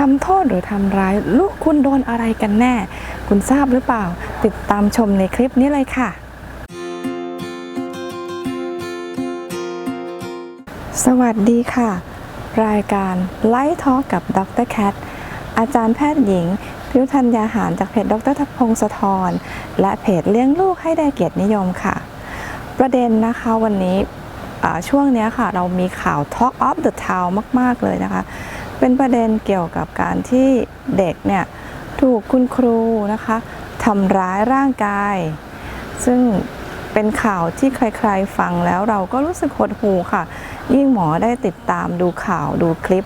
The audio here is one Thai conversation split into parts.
ทำโทษหรือทำร้ายลูกคุณโดนอะไรกันแน่ คุณทราบหรือเปล่า ติดตามชมในคลิปนี้เลยค่ะ สวัสดีค่ะ รายการไลท์ทอกับดรแคทอาจารย์แพทย์หญิงพิวทัญญาหารจากเพจดรทัพพงศธรและเพจเลี้ยงลูกให้ได้เกียรตินิยมค่ะ ประเด็นนะคะวันนี้ช่วงนี้ค่ะ เรามีข่าว Talk of the Town มาก ๆ เลยนะคะ เป็นประเด็นเกี่ยวกับการที่เด็กเนี่ยถูกคุณครูนะคะทำร้ายร่างกาย ซึ่งเป็นข่าวที่ใครๆฟังแล้วเราก็รู้สึกหดหูค่ะ ยิ่งหมอได้ติดตามดูข่าวดูคลิป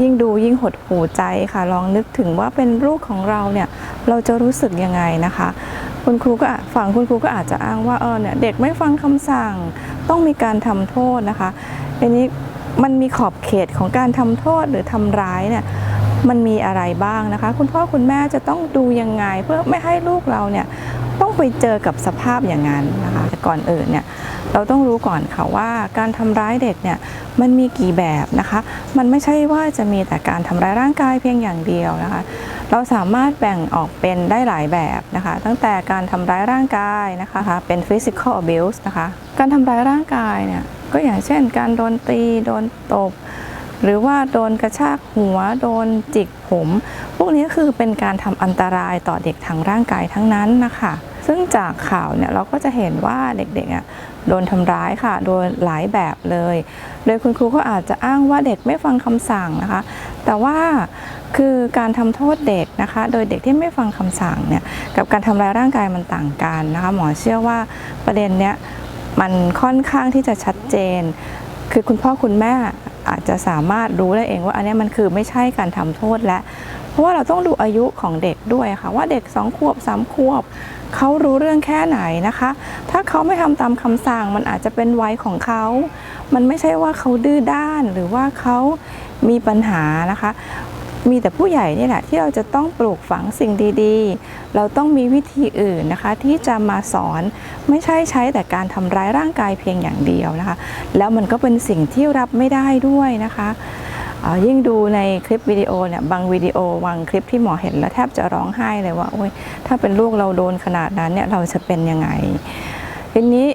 ยิ่งดูยิ่งหดหูใจค่ะ ลองนึกถึงว่าเป็นลูกของเราเนี่ยเราจะรู้สึกยังไงนะคะ คุณครูก็ฝั่งคุณครูก็อาจจะอ้างว่าเออเนี่ยเด็กไม่ฟังคำสั่ง ต้องมีการทำโทษนะคะทีนี้ มันมีขอบเขตของการทำโทษหรือทำร้ายเนี่ยมันมีอะไรบ้างนะคะ คุณพ่อคุณแม่จะต้องดูยังไง เพื่อไม่ให้ลูกเราเนี่ยต้องไปเจอกับสภาพอย่างนั้นนะคะแต่ก่อนอื่นเนี่ยเราต้องรู้ก่อนค่ะว่าการทำร้ายเด็กเนี่ยมันมีกี่แบบนะคะ มันไม่ใช่ว่าจะมีแต่การทำร้ายร่างกายเพียงอย่างเดียวนะคะ เราสามารถแบ่งออกเป็นได้หลายแบบนะคะ ตั้งแต่การทำร้ายร่างกายนะคะเป็น physical abuse นะคะ การทำร้ายร่างกายเนี่ย ก็อย่างเช่น การโดนตีโดนตบ หรือว่าโดนกระชากหัวโดนจิกผม พวกนี้คือเป็นการทำอันตรายต่อเด็กทางร่างกายทั้งนั้นนะคะซึ่งจากข่าวเนี่ยเราก็จะเห็นว่าเด็กๆอะโดนทำร้ายค่ะ โดยหลายแบบเลย โดยคุณครูก็อาจจะอ้างว่าเด็กไม่ฟังคำสั่งนะคะ แต่ว่าคือการทำโทษเด็กนะคะ โดยเด็กที่ไม่ฟังคำสั่งเนี่ย กับการทำร้ายร่างกายมันต่างกันนะคะ หมอเชื่อว่าประเด็นเนี้ย มันค่อนข้างที่จะชัดเจน คือคุณพ่อคุณแม่อาจจะสามารถรู้ได้เองว่าอันนี้มันคือไม่ใช่การทำโทษและ เพราะว่าเราต้องดูอายุของเด็กด้วยค่ะ ว่าเด็ก2ขวบ3ขวบเขารู้เรื่องแค่ไหนนะคะ ถ้าเขาไม่ทำตามคำสั่งมันอาจจะเป็นวัยของเขา มันไม่ใช่ว่าเขาดื้อด้านหรือว่าเขามีปัญหานะคะ มีแต่ผู้ใหญ่นี่แหละที่เราจะต้องปลูกฝังสิ่งดีๆ เราต้องมีวิธีอื่นนะคะ ที่จะมาสอนไม่ใช่ใช้แต่การทำร้ายร่างกายเพียงอย่างเดียวนะคะ แล้วมันก็เป็นสิ่งที่รับไม่ได้ด้วยนะคะยิ่งดูในคลิปวิดีโอเนี่ยบางวิดีโอบางคลิปที่หมอเห็นแล้วแทบจะร้องไห้เลยว่าโอ๊ยถ้าเป็นลูกเราโดนขนาดนั้นเนี่ยเราจะเป็นยังไงทีนี้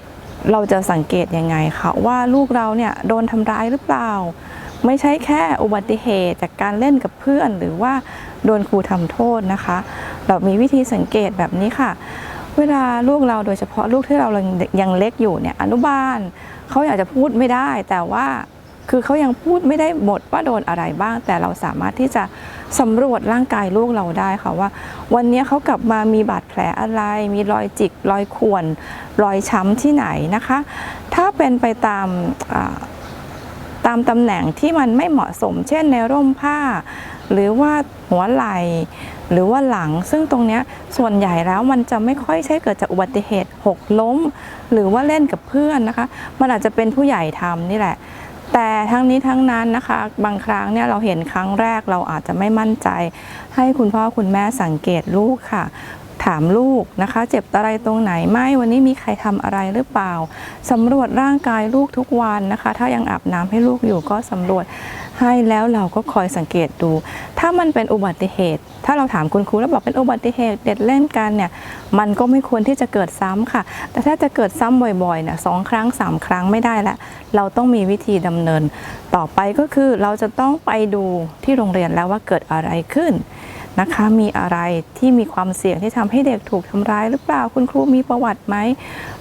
เราจะสังเกตยังไงคะว่าลูกเราเนี่ยโดนทำร้ายหรือเปล่า ไม่ใช่แค่อุบัติเหตุจากการเล่นกับเพื่อน หรือว่าโดนครูทำโทษนะคะ เรามีวิธีสังเกตแบบนี้ค่ะ เวลาลูกเราโดยเฉพาะลูกที่เรายังเล็กอยู่เนี่ยอนุบาลเขาอยากจะพูดไม่ได้ แต่ว่าคือเขายังพูดไม่ได้หมดว่าโดนอะไรบ้าง แต่เราสามารถที่จะสำรวจร่างกายลูกเราได้ค่ะว่า วันนี้เขากลับมามีบาดแผลอะไร มีรอยจิก รอยข่วน รอยช้ำที่ไหนนะคะ ถ้าเป็นไปตาม ตามตำแหน่งที่มันไม่เหมาะสม เช่นในร่มผ้า หรือว่าหัวไหล่หรือว่าหลัง ซึ่งตรงนี้ส่วนใหญ่แล้วมันจะไม่ค่อยใช่เกิดจากอุบัติเหตุหกล้ม หรือว่าเล่นกับเพื่อนนะคะ มันอาจจะเป็นผู้ใหญ่ทำนี่แหละ แต่ทั้งนี้ทั้งนั้นนะคะ บางครั้งเนี่ยเราเห็นครั้งแรกเราอาจจะไม่มั่นใจ ให้คุณพ่อคุณแม่สังเกตลูกค่ะ ถามลูกนะคะ เจ็บอะไรตรงไหนไหมวันนี้มีใครทำอะไรหรือเปล่าสำรวจร่างกายลูกทุกวันนะคะ ถ้ายังอาบน้ำให้ลูกอยู่ก็สำรวจให้แล้วเราก็คอยสังเกตดู ถ้ามันเป็นอุบัติเหตุ ถ้าเราถามคุณครูแล้วบอกเป็นอุบัติเหตุเด็กเล่นกันเนี่ยมันก็ไม่ควรที่จะเกิดซ้ำค่ะ แต่ถ้าจะเกิดซ้ำบ่อยๆเนี่ยสองครั้งสามครั้งไม่ได้ละเราต้องมีวิธีดำเนิน ต่อไปก็คือเราจะต้องไปดูที่โรงเรียนแล้วว่าเกิดอะไรขึ้น นะคะ มีอะไรที่มีความเสี่ยงที่ทำให้เด็กถูกทำร้ายหรือเปล่าคุณครูมีประวัติไหม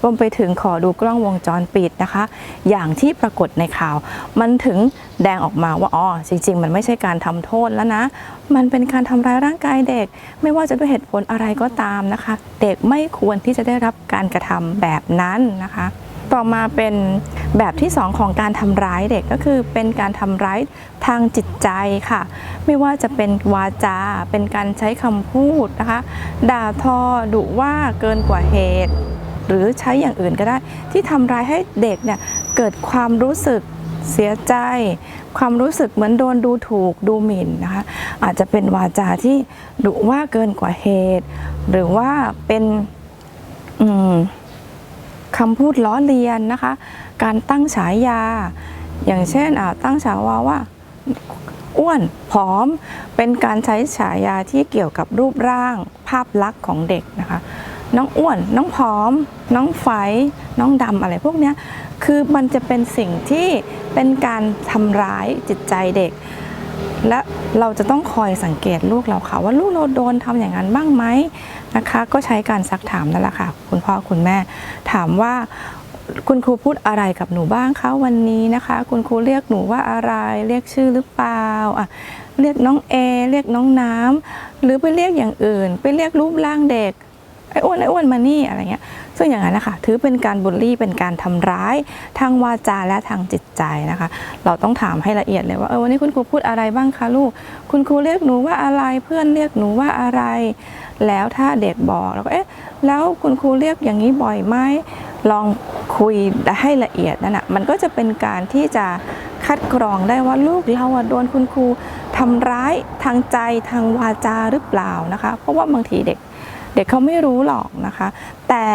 รวมไปถึงขอดูกล้องวงจรปิดนะคะ อย่างที่ปรากฏในข่าว มันถึงแดงออกมาว่าอ๋อจริง ๆ มันไม่ใช่การทำโทษแล้วนะ มันเป็นการทำร้ายร่างกายเด็ก ไม่ว่าจะด้วยเหตุผลอะไรก็ตามนะคะ เด็กไม่ควรที่จะได้รับการกระทำแบบนั้นนะคะ ต่อมาเป็นแบบที่สองของการทำร้ายเด็กก็คือเป็นการทำร้ายทางจิตใจค่ะ ไม่ว่าจะเป็นวาจา เป็นการใช้คำพูดนะคะ ด่าทอดุว่าเกินกว่าเหตุ หรือใช้อย่างอื่นก็ได้ ที่ทำร้ายให้เด็กเนี่ยเกิดความรู้สึกเสียใจ ความรู้สึกเหมือนโดนดูถูกดูหมิ่นนะคะ อาจจะเป็นวาจาที่ดุว่าเกินกว่าเหตุ หรือว่าเป็นอืม คำพูดล้อเลียนนะคะ การตั้งฉายา อย่างเช่นตั้งฉายาว่าอ้วนผอมเป็นการใช้ฉายาที่เกี่ยวกับรูปร่าง ภาพลักษณ์ของเด็กนะคะ น้องอ้วน น้องผอม น้องไฟน้องดำอะไรพวกเนี้ยคือมันจะเป็นสิ่งที่เป็นการทำร้ายจิตใจเด็ก และเราจะต้องคอยสังเกตลูกเราค่ะ ว่าลูกเราโดนทำอย่างนั้นบ้างไหมนะคะ ก็ใช้การซักถามนั่นแหละค่ะ คุณพ่อคุณแม่ ถามว่าคุณครูพูดอะไรกับหนูบ้างคะวันนี้นะคะ คุณครูเรียกหนูว่าอะไร เรียกชื่อหรือเปล่าอะเรียกน้องเอเรียกน้องน้ำหรือไปเรียกอย่างอื่น ไปเรียกรูปร่างเด็กไอ้อ้วนไอ้อ้วนมานี่อะไรเงี้ย ซึ่งอย่างนั้นนะคะถือเป็นการบูลลี่เป็นการทำร้ายทางวาจาและทางจิตใจนะคะ เราต้องถามให้ละเอียดเลยว่าเออวันนี้คุณครูพูดอะไรบ้างคะลูก คุณครูเรียกหนูว่าอะไรเพื่อนเรียกหนูว่าอะไร แล้วถ้าเด็กบอกเราก็เอ๊ะแล้วคุณครูเรียกอย่างนี้บ่อยไหมลองคุยให้ละเอียดนั่นนะมันก็จะเป็นการที่จะคัดกรองได้ว่าลูกเราโดนคุณครูทำร้ายทางใจทางวาจาหรือเปล่านะคะ เพราะว่าบางทีเด็ก เด็กเขาไม่รู้หรอกนะคะ แต่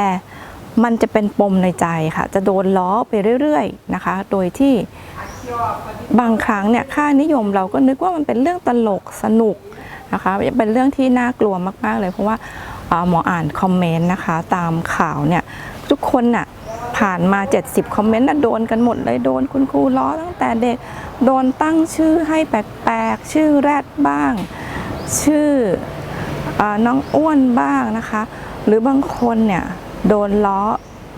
มันจะเป็นปมในใจค่ะ จะโดนล้อไปเรื่อยๆนะคะ โดยที่บางครั้งเนี่ยค่านิยมเราก็นึกว่ามันเป็นเรื่องตลกสนุกนะคะเป็นเรื่องที่น่ากลัวมากๆเลยเพราะว่าหมออ่านคอมเมนต์นะคะ ตามข่าวเนี่ยทุกคนน่ะผ่านมา 70 คอมเมนต์น่ะโดนกันหมดเลยโดนคุณครูล้อตั้งแต่เด็กโดนตั้งชื่อให้แปลกๆ ชื่อแรดบ้าง ชื่อ น้องอ้วนบ้างนะคะ หรือบางคนเนี่ยโดนล้อ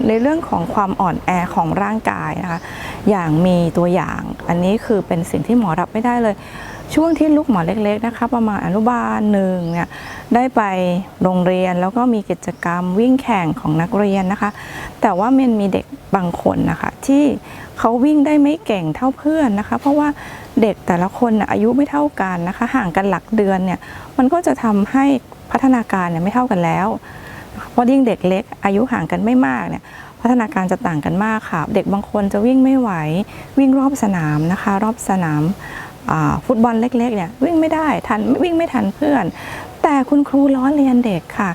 ในเรื่องของความอ่อนแอของร่างกายนะคะ อย่างมีตัวอย่าง อันนี้คือเป็นสิ่งที่หมอรับไม่ได้เลย ช่วงที่ลูกหมอเล็กๆนะคะ ประมาณอนุบาลหนึ่งเนี่ยได้ไปโรงเรียนแล้วก็มีกิจกรรมวิ่งแข่งของนักเรียนนะคะ แต่ว่ามันมีเด็กบางคนนะคะ ที่เขาวิ่งได้ไม่เก่งเท่าเพื่อนนะคะ เพราะว่าเด็กแต่ละคนอายุไม่เท่ากันนะคะ ห่างกันหลักเดือนเนี่ยมันก็จะทำให้ พัฒนาการเนี่ยไม่เท่ากันแล้วเพราะยิ่งเด็กเล็ก อายุห่างกันไม่มากเนี่ยพัฒนาการจะต่างกันมากค่ะ เด็กบางคนจะวิ่งไม่ไหว วิ่งรอบสนามนะคะ รอบสนามฟุตบอลเล็กๆเนี่ยวิ่งไม่ได้ทันวิ่งไม่ทันเพื่อน แต่คุณครูล้อเลียนเด็กค่ะ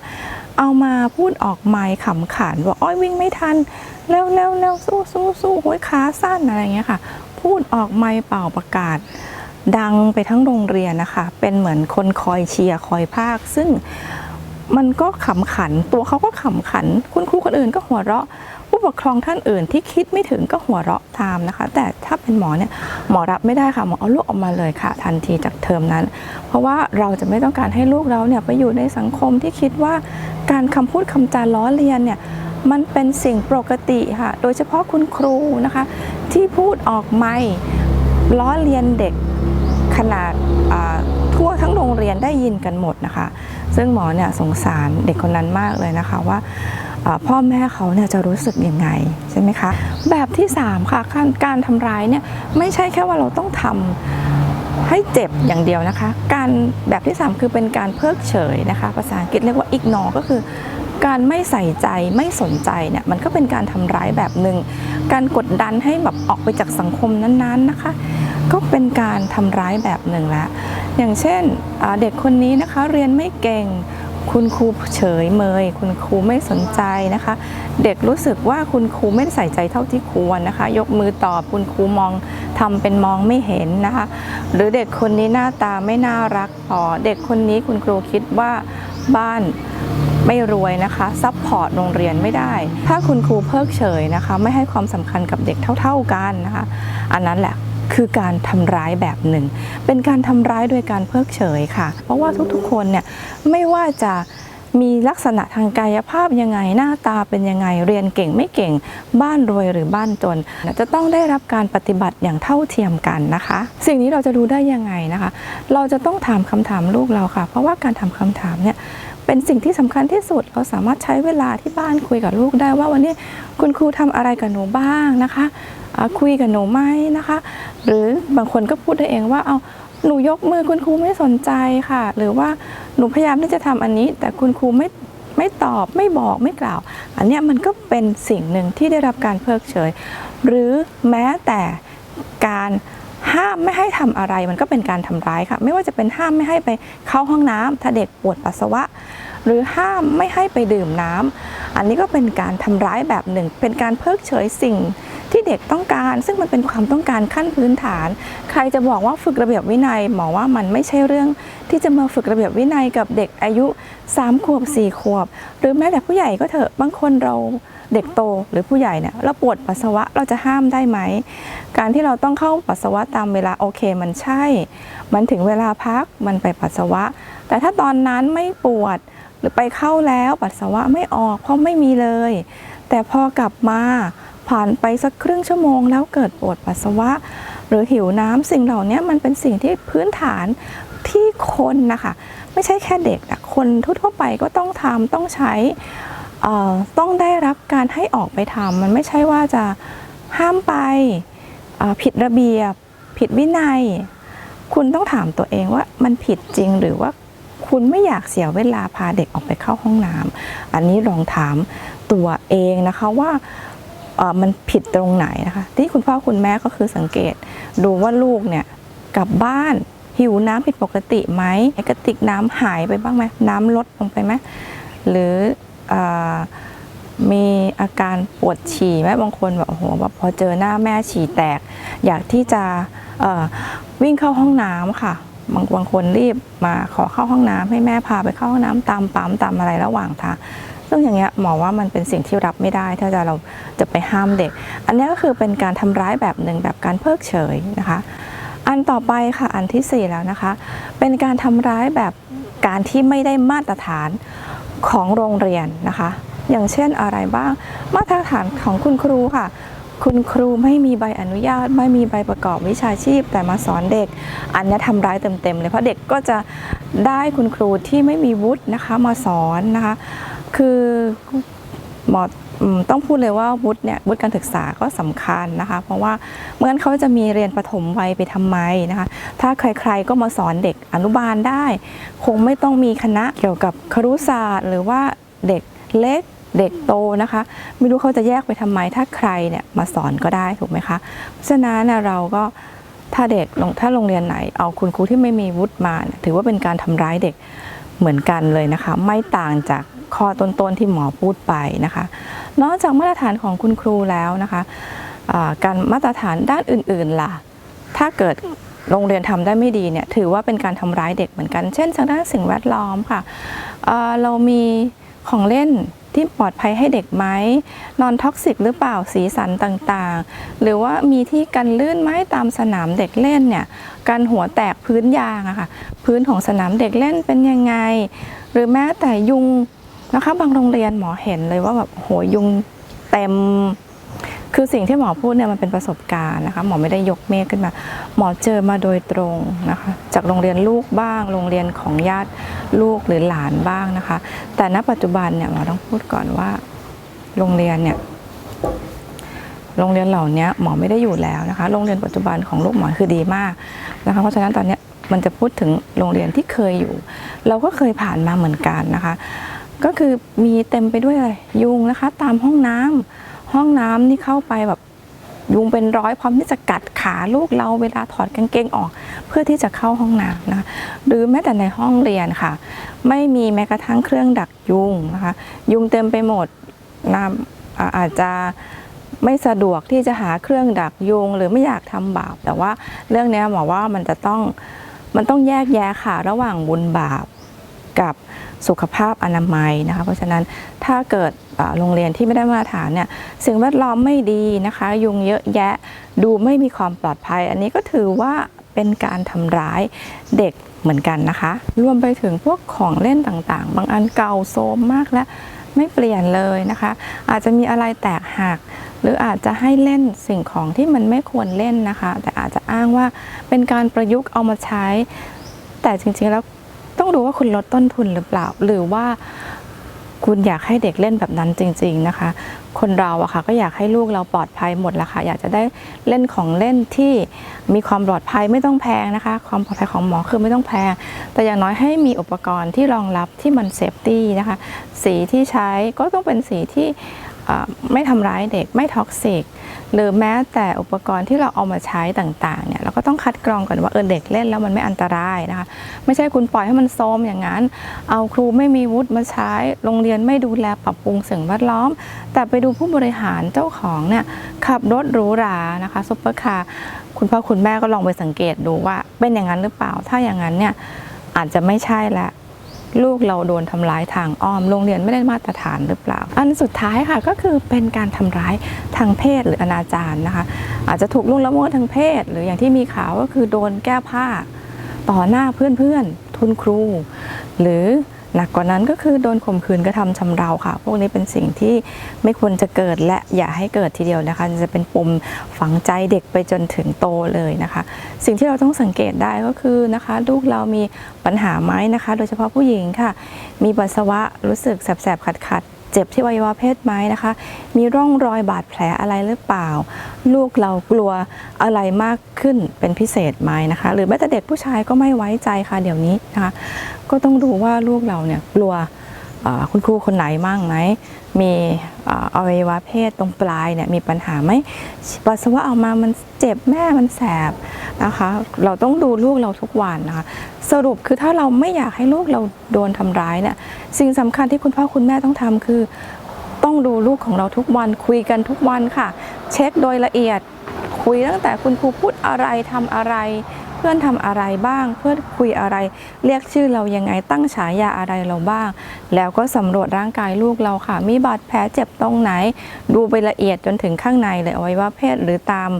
เอามาพูดออกไมค์ขำขันว่าอ้อยวิ่งไม่ทันเร็วเร็วเร็วสู้สู้สู้โอ้ยขาสั้นอะไรเงี้ยค่ะ พูดออกไมค์เป่าประกาศ ดังไปทั้งโรงเรียนนะคะ เป็นเหมือนคนคอยเชียร์คอยภาค ซึ่งมันก็ขำขัน ตัวเขาก็ขำขัน คุณครูคนอื่นก็หัวเราะ ผู้ปกครองท่านอื่นที่คิดไม่ถึงก็หัวเราะตามนะคะ แต่ถ้าเป็นหมอเนี่ยหมอรับไม่ได้ค่ะหมอเอาลูกออกมาเลยค่ะ ทันทีจากเทอมนั้น เพราะว่าเราจะไม่ต้องการให้ลูกเราเนี่ยไปอยู่ในสังคมที่คิดว่าการคำพูดคำจาล้อเลียนเนี่ยมันเป็นสิ่งปกติค่ะ โดยเฉพาะคุณครูนะคะ ที่พูดออกไม่ล้อเลียนเด็ก ขนาดทั่วทั้งโรงเรียนได้ยินกันหมดนะคะ ซึ่งหมอเนี่ยสงสารเด็กคนนั้นมากเลยนะคะว่าพ่อแม่เขาเนี่ยจะรู้สึกยังไงใช่ไหมคะ แบบที่ 3 ค่ะการการทำร้ายเนี่ยไม่ใช่แค่ว่าเราต้องทำให้เจ็บอย่างเดียวนะคะ การแบบที่ 3 คือเป็นการเพิกเฉยนะคะ ภาษาอังกฤษเรียกว่า ignore ก็คือ การไม่ใส่ใจไม่สนใจเนี่ยมันก็เป็นการทำร้ายแบบหนึ่งการกดดันให้แบบออกไปจากสังคมนั้นๆนะคะ ก็เป็นการทำร้ายแบบหนึ่งแล้วอย่างเช่นเด็กคนนี้นะคะเรียนไม่เก่ง คุณครูเฉยเมย คุณครูไม่สนใจนะคะ เด็กรู้สึกว่าคุณครูไม่ได้ใส่ใจเท่าที่ควรนะคะ ยกมือตอบคุณครูมองทำเป็นมองไม่เห็นนะคะ หรือเด็กคนนี้หน้าตาไม่น่ารักพอเด็กคนนี้คุณครูคิดว่าบ้านไม่รวยนะคะซัพพอร์ตโรงเรียนไม่ได้ ถ้าคุณครูเพิกเฉยนะคะ ไม่ให้ความสำคัญกับเด็กเท่า ๆกันนะคะ อันนั้นแหละ คือการทำร้ายแบบหนึ่ง เป็นการทำร้ายโดยการเพิกเฉยค่ะ เพราะว่าทุกๆคนเนี่ยไม่ว่าจะมีลักษณะทางกายภาพยังไงหน้าตาเป็นยังไงเรียนเก่งไม่เก่งบ้านรวยหรือบ้านจน จะต้องได้รับการปฏิบัติอย่างเท่าเทียมกันนะคะ สิ่งนี้เราจะดูได้ยังไงนะคะ เราจะต้องถามคำถามลูกเราค่ะ เพราะว่าการถามคำถามเนี่ย เป็นสิ่งที่สำคัญที่สุด เราสามารถใช้เวลาที่บ้านคุยกับลูกได้ว่าวันนี้คุณครูทำอะไรกับหนูบ้างนะคะคุยกับหนูไหมนะคะ หรือบางคนก็พูดได้เองว่าเอาหนูยกมือคุณครูไม่สนใจค่ะ หรือว่าหนูพยายามที่จะทำอันนี้ แต่คุณครูไม่ไม่ตอบไม่บอกไม่กล่าว อันนี้มันก็เป็นสิ่งหนึ่งที่ได้รับการเพิกเฉย หรือแม้แต่การ ห้ามไม่ให้ทำอะไรมันก็เป็นการทำร้ายค่ะ ไม่ว่าจะเป็นห้ามไม่ให้ไปเข้าห้องน้ำถ้าเด็กปวดปัสสาวะ หรือห้ามไม่ให้ไปดื่มน้ำอันนี้ก็เป็นการทำร้ายแบบหนึ่ง เป็นการเพิกเฉยสิ่งที่เด็กต้องการ ซึ่งมันเป็นความต้องการขั้นพื้นฐาน ใครจะบอกว่าฝึกระเบียบวินัยหมอว่ามันไม่ใช่เรื่อง ที่จะมาฝึกระเบียบวินัยกับเด็กอายุ3ขวบ4ขวบ หรือแม้แต่ผู้ใหญ่ก็เถอะบางคนเรา เด็กโตหรือผู้ใหญ่เนี่ยเราปวดปัสสาวะเราจะห้ามได้ไหม การที่เราต้องเข้าปัสสาวะตามเวลาโอเคมันใช่ มันถึงเวลาพักมันไปปัสสาวะ แต่ถ้าตอนนั้นไม่ปวดหรือไปเข้าแล้วปัสสาวะไม่ออกเพราะไม่มีเลย แต่พอกลับมาผ่านไปสักครึ่งชั่วโมงแล้วเกิดปวดปัสสาวะ หรือหิวน้ำสิ่งเหล่านี้มันเป็นสิ่งที่พื้นฐานที่คนนะคะ ไม่ใช่แค่เด็กอะคนทั่วไปก็ต้องทำต้องใช้ ต้องได้รับการให้ออกไปทำมันไม่ใช่ว่าจะห้ามไปผิดระเบียบ ผิดวินัย คุณต้องถามตัวเองว่ามันผิดจริงหรือว่าคุณไม่อยากเสียเวลาพาเด็กออกไปเข้าห้องน้ำอันนี้ลองถามตัวเองนะคะว่ามันผิดตรงไหนนะคะ ที่คุณพ่อคุณแม่ก็คือสังเกต ดูว่าลูกเนี่ยกลับบ้านหิวน้ำผิดปกติไหมกระติกน้ำหายไปบ้างไหมน้ำลดลงไปไหมหรือ มีอาการปวดฉี่ไหมบางคนแบบโอ้โหแบบพอเจอหน้าแม่ฉี่แตก อยากที่จะวิ่งเข้าห้องน้ำค่ะบางบางคนรีบมาขอเข้าห้องน้ำให้แม่พาไปเข้าห้องน้ำตามปั๊มตามอะไรระหว่างทางซึ่งอย่างเงี้ยหมอว่ามันเป็นสิ่งที่รับไม่ได้ ถ้าจะเราจะไปห้ามเด็ก อันนี้ก็คือเป็นการทำร้ายแบบหนึ่งแบบการเพิกเฉยนะคะ อันต่อไปค่ะอันที่ 4 แล้วนะคะ เป็นการทำร้ายแบบการที่ไม่ได้มาตรฐาน ของโรงเรียนนะคะ อย่างเช่นอะไรบ้าง มาตรฐานของคุณครูค่ะ คุณครูไม่มีใบอนุญาต ไม่มีใบประกอบวิชาชีพ แต่มาสอนเด็ก อันนี้ทำร้ายเต็มๆเลยเพราะเด็กก็จะได้คุณครูที่ไม่มีวุฒินะคะมาสอนนะคะ คือหมอ ต้องพูดเลยว่าวุฒิเนี่ยวุฒิการศึกษาก็สำคัญนะคะ เพราะว่าเมื่อนั้นเขาจะมีเรียนประถมวัยไปทำไมนะคะ ถ้าใครๆก็มาสอนเด็กอนุบาลได้ คงไม่ต้องมีคณะเกี่ยวกับครุศาสตร์ หรือว่าเด็กเล็กเด็กโตนะคะ ไม่รู้เขาจะแยกไปทำไม ถ้าใครเนี่ยมาสอนก็ได้ถูกไหมคะเพราะฉะนั้นเราก็ถ้าเด็กลงถ้าโรงเรียนไหน เอาคุณครูที่ไม่มีวุฒิมา ถือว่าเป็นการทำร้ายเด็กเหมือนกันเลยนะคะ ไม่ต่างจาก ข้อต้นๆที่หมอพูดไปนะคะ นอกจากมาตรฐานของคุณครูแล้วนะคะการมาตรฐานด้านอื่นๆล่ะ ถ้าเกิดโรงเรียนทำได้ไม่ดีเนี่ยถือว่าเป็นการทำร้ายเด็กเหมือนกัน เช่นทางด้านสิ่งแวดล้อมค่ะเเรามีของเล่นที่ปลอดภัยให้เด็กไหมนอนท็อกซิกหรือเปล่าสีสันต่างๆ หรือว่ามีที่กันลื่นไหมตามสนามเด็กเล่นเนี่ยกันหัวแตกพื้นยางอะค่ะพื้นของสนามเด็กเล่นเป็นยังไง หรือแม้แต่ยุง นะคะบางโรงเรียนหมอเห็นเลยว่าแบบโหยุงเต็ม คือสิ่งที่หมอพูดเนี่ยมันเป็นประสบการณ์นะคะหมอไม่ได้ยกเมฆขึ้นมา หมอเจอมาโดยตรงนะคะจากโรงเรียนลูกบ้าง โรงเรียนของญาติลูกหรือหลานบ้างนะคะ แต่ณปัจจุบันเนี่ยหมอต้องพูดก่อนว่าโรงเรียนเนี่ยโรงเรียนเหล่านี้หมอไม่ได้อยู่แล้วนะคะ โรงเรียนปัจจุบันของลูกหมอคือดีมากนะคะ เพราะฉะนั้นตอนนี้มันจะพูดถึงโรงเรียนที่เคยอยู่ เราก็เคยผ่านมาเหมือนกันนะคะ ก็คือมีเต็มไปด้วยอะไรยุงนะคะ ตามห้องน้ำห้องน้ำนี่เข้าไปแบบยุงเป็นร้อยพร้อมที่จะกัดขาลูกเราเวลาถอดกางเกงออก เพื่อที่จะเข้าห้องน้ำนะคะหรือแม้แต่ในห้องเรียนค่ะ ไม่มีแม้กระทั่งเครื่องดักยุงนะคะ ยุงเต็มไปหมดนะอาอาจจะไม่สะดวกที่จะหาเครื่องดักยุงหรือไม่อยากทำบาป แต่ว่าเรื่องนี้หมอว่ามันจะต้องมันต้องแยกแยะค่ะระหว่างบุญบาปกับ สุขภาพอนามัยนะคะ เพราะฉะนั้นถ้าเกิดโรงเรียนที่ไม่ได้มาตรฐานเนี่ยสิ่งแวดล้อมไม่ดีนะคะ ยุงเยอะแยะดูไม่มีความปลอดภัย อันนี้ก็ถือว่าเป็นการทำร้ายเด็กเหมือนกันนะคะ รวมไปถึงพวกของเล่นต่างๆ บางอันเก่าโทรมมากและไม่เปลี่ยนเลยนะคะ อาจจะมีอะไรแตกหัก หรืออาจจะให้เล่นสิ่งของที่มันไม่ควรเล่นนะคะ แต่อาจจะอ้างว่าเป็นการประยุกต์เอามาใช้ แต่จริงๆแล้ว ต้องดูว่าคุณลดต้นทุนหรือเปล่า หรือว่าคุณอยากให้เด็กเล่นแบบนั้นจริง ๆนะคะ คนเราอะค่ะก็อยากให้ลูกเราปลอดภัยหมดละค่ะ อยากจะได้เล่นของเล่นที่มีความปลอดภัยไม่ต้องแพงนะคะ ความปลอดภัยของหมอคือไม่ต้องแพง แต่อย่างน้อยให้มีอุปกรณ์ที่รองรับที่มันเซฟตี้นะคะ สีที่ใช้ก็ต้องเป็นสีที่ไม่ทำร้ายเด็กไม่ท็อกซิก หรือแม้แต่อุปกรณ์ที่เราเอามาใช้ต่างๆเนี่ยเราก็ต้องคัดกรองก่อนว่าเออเด็กเล่นแล้วมันไม่อันตรายนะคะ ไม่ใช่คุณปล่อยให้มันโซมอย่างนั้น เอาครูไม่มีวุฒิมาใช้ โรงเรียนไม่ดูแลปรับปรุงสิ่งแวดล้อม แต่ไปดูผู้บริหารเจ้าของเนี่ยขับรถหรูหรานะคะซุปเปอร์คาร์คุณพ่อคุณแม่ก็ลองไปสังเกตดูว่าเป็นอย่างนั้นหรือเปล่าถ้าอย่างนั้นเนี่ยอาจจะไม่ใช่ละ ลูกเราโดนทำร้ายทางอ้อม โรงเรียนไม่ได้มาตรฐานหรือเปล่า อันสุดท้ายค่ะก็คือเป็นการทำร้ายทางเพศหรืออนาจารนะคะ อาจจะถูกล่วงละเมิดทางเพศ หรืออย่างที่มีข่าวก็คือโดนแก้ผ้า ต่อหน้าเพื่อนๆทุนครู หรือ หนักกว่านั้นก็คือโดนข่มขืนกระทำชำเราค่ะ พวกนี้เป็นสิ่งที่ไม่ควรจะเกิดและอย่าให้เกิดทีเดียวนะคะ จะเป็นปมฝังใจเด็กไปจนถึงโตเลยนะคะ สิ่งที่เราต้องสังเกตได้ก็คือนะคะ ลูกเรามีปัญหาไหมนะคะ โดยเฉพาะผู้หญิงค่ะ มีปัสสาวะรู้สึกแสบๆขัดๆ เจ็บที่วัยวะเพศไหมนะคะ มีร่องรอยบาดแผลอะไรหรือเปล่า ลูกเรากลัวอะไรมากขึ้นเป็นพิเศษไหมนะคะ หรือแม้แต่เด็กผู้ชายก็ไม่ไว้ใจค่ะเดี๋ยวนี้นะคะ ก็ต้องดูว่าลูกเราเนี่ยกลัว คุณครูคนไหนมั่งไหมมีเอ่ออวัยวะเพศตรงปลายเนี่ยมีปัญหาไหมปัสสาวะออกมามันเจ็บแม่มันแสบนะคะเราต้องดูลูกเราทุกวันนะคะสรุปคือถ้าเราไม่อยากให้ลูกเราโดนทำร้ายเนี่ยสิ่งสำคัญที่คุณพ่อคุณแม่ต้องทำคือ ต้องดูลูกของเราทุกวันคุยกันทุกวันค่ะ เช็คโดยละเอียดคุยตั้งแต่คุณครูพูดอะไรทำอะไร เพื่อนทำอะไรบ้าง เพื่อนคุยอะไร เรียกชื่อเรายังไงตั้งฉายาอะไรเราบ้าง แล้วก็สำรวจร่างกายลูกเราค่ะ มีบาดแผลเจ็บตรงไหน ดูไปละเอียดจนถึงข้างในเลยอวัยวะเพศหรือตาม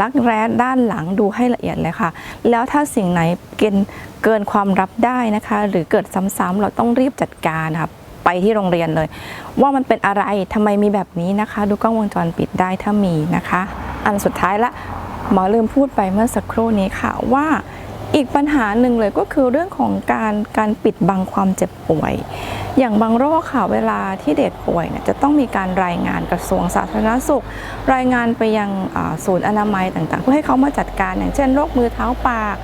รักแร้ด้านหลังดูให้ละเอียดเลยค่ะ แล้วถ้าสิ่งไหนเกินเกินความรับได้นะคะ หรือเกิดซ้ำๆเราต้องรีบจัดการค่ะไปที่โรงเรียนเลย ว่ามันเป็นอะไรทำไมมีแบบนี้นะคะ ดูกล้องวงจรปิดได้ถ้ามีนะคะ อันสุดท้ายละ หมอลืมพูดไปเมื่อสักครู่นี้ค่ะว่าอีกปัญหาหนึ่งเลยก็คือเรื่องของการการปิดบังความเจ็บป่วย อย่างบางโรคค่ะเวลาที่เด็กป่วยเนี่ยจะต้องมีการรายงานกระทรวงสาธารณสุข รายงานไปยังศูนย์อนามัยต่างๆ เพื่อให้เขามาจัดการอย่างเช่นโรคมือเท้าปาก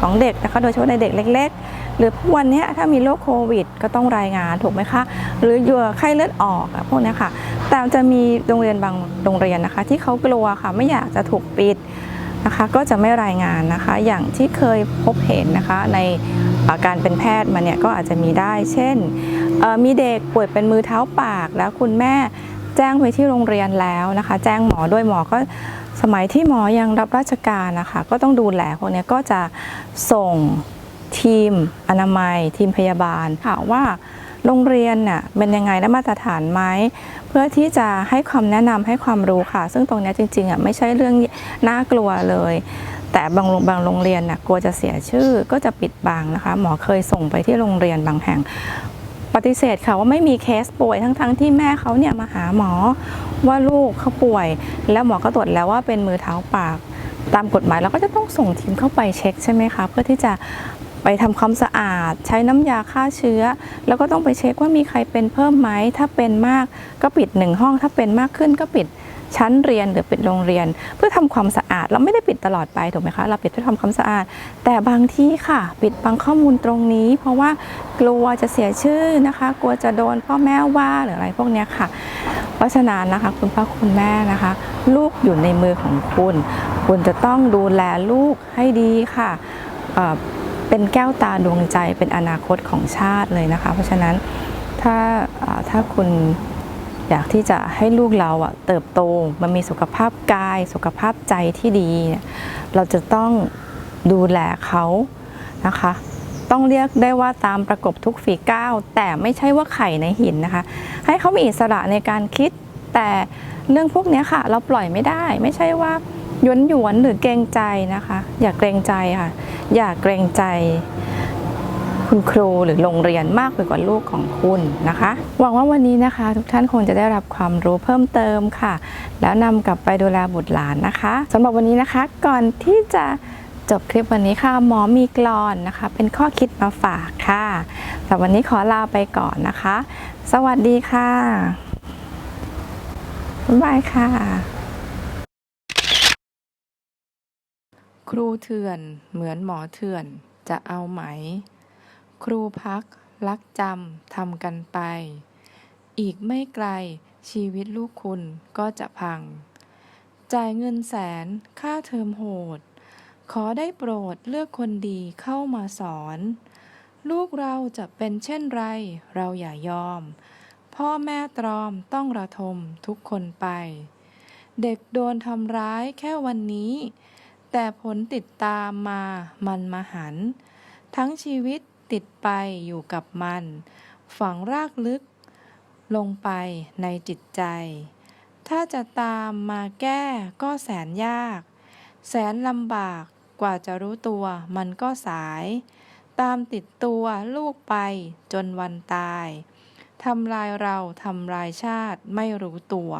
ของเด็กนะคะโดยเฉพาะในเด็กเล็ก ๆ หรือวันนี้ถ้ามีโรคโควิด ก็ต้องรายงานถูกไหมคะ หรือเยื่อไข้เลือดออกอะพวกนี้ค่ะแต่จะมีโรงเรียนบางโรงเรียนนะคะ ที่เขากลัวค่ะไม่อยากจะถูกปิด นะคะก็จะไม่รายงานนะคะอย่างที่เคยพบเห็นนะคะในการเป็นแพทย์มาเนี่ยก็อาจจะมีได้ เช่น มีเด็กป่วยเป็นมือเท้าปาก แล้วคุณแม่แจ้งไปที่โรงเรียนแล้วนะคะ แจ้งหมอด้วยหมอก็สมัยที่หมอยังรับราชการนะคะก็ต้องดูแลพวกนี้ก็จะส่งทีมอนามัย ทีมพยาบาลค่ะว่า โรงเรียนน่ะเป็นยังไงและมาตรฐานไหมเพื่อที่จะให้ความแนะนำให้ความรู้ค่ะ ซึ่งตรงนี้จริงๆอะไม่ใช่เรื่องน่ากลัวเลย แต่บางบางโรงเรียนน่ะกลัวจะเสียชื่อก็จะปิดบังนะคะ หมอเคยส่งไปที่โรงเรียนบางแห่งปฏิเสธค่ะว่าไม่มีเคสป่วยทั้งๆที่แม่เขาเนี่ยมาหาหมอว่าลูกเขาป่วย แล้วหมอก็ตรวจแล้วว่าเป็นมือเท้าปาก ตามกฎหมายเราก็จะต้องส่งทีมเข้าไปเช็คใช่ไหมคะเพื่อที่จะ ไปทำความสะอาด ใช้น้ำยาฆ่าเชื้อ แล้วก็ต้องไปเช็คว่ามีใครเป็นเพิ่มไหม ถ้าเป็นมากก็ปิดหนึ่งห้อง ถ้าเป็นมากขึ้นก็ปิดชั้นเรียนหรือปิดโรงเรียน เพื่อทำความสะอาด เราไม่ได้ปิดตลอดไปถูกไหมคะเราปิดเพื่อทำความสะอาด แต่บางที่ค่ะ ปิดบังข้อมูลตรงนี้ เพราะว่ากลัวจะเสียชื่อนะคะ กลัวจะโดนพ่อแม่ว่าหรืออะไรพวกนี้ค่ะ เพราะฉะนั้นนะคะคุณพ่อคุณแม่นะคะ ลูกอยู่ในมือของคุณ คุณจะต้องดูแลลูกให้ดีค่ะ เป็นแก้วตาดวงใจเป็นอนาคตของชาติเลยนะคะ เพราะฉะนั้นถ้าถ้าคุณอยากที่จะให้ลูกเราอะเติบโตมันมีสุขภาพกาย สุขภาพใจที่ดี เราจะต้องดูแลเขานะคะ ต้องเรียกได้ว่าตามประกบทุกฝีก้าวแต่ไม่ใช่ว่าไข่ในหินนะคะ ให้เขามีอิสระในการคิด แต่เรื่องพวกนี้ค่ะ เราปล่อยไม่ได้ ไม่ใช่ว่ายวนหยวนหรือเกรงใจนะคะ อย่าเกรงใจค่ะ อย่าเกรงใจคุณครูหรือโรงเรียนมากไปกว่าลูกของคุณนะคะ หวังว่าวันนี้นะคะ ทุกท่านคงจะได้รับความรู้เพิ่มเติมค่ะ แล้วนำกลับไปดูแลบุตรหลานนะคะสำหรับวันนี้นะคะ ก่อนที่จะจบคลิปวันนี้ค่ะหมอมีกลอนนะคะ เป็นข้อคิดมาฝากค่ะสำหรับวันนี้ขอลาไปก่อนนะคะ สวัสดีค่ะบ๊ายบายค่ะ ครูเถื่อนเหมือนหมอเถื่อนจะเอาไหม ครูพักลักจำทำกันไป อีกไม่ไกลชีวิตลูกคุณก็จะพัง จ่ายเงินแสนค่าเทอมโหด ขอได้โปรดเลือกคนดีเข้ามาสอน ลูกเราจะเป็นเช่นไรเราอย่ายอม พ่อแม่ตรอมต้องระทมทุกคนไป เด็กโดนทำร้ายแค่วันนี้ แต่ผลติดตามมามันมาหัน ทั้งชีวิตติดไปอยู่กับมัน ฝังรากลึก ลงไปในจิตใจ ถ้าจะตามมาแก้ก็แสนยาก แสนลำบากกว่าจะรู้ตัวมันก็สาย ตามติดตัวลูกไปจนวันตายทำลายเราทำลายชาติไม่รู้ตัว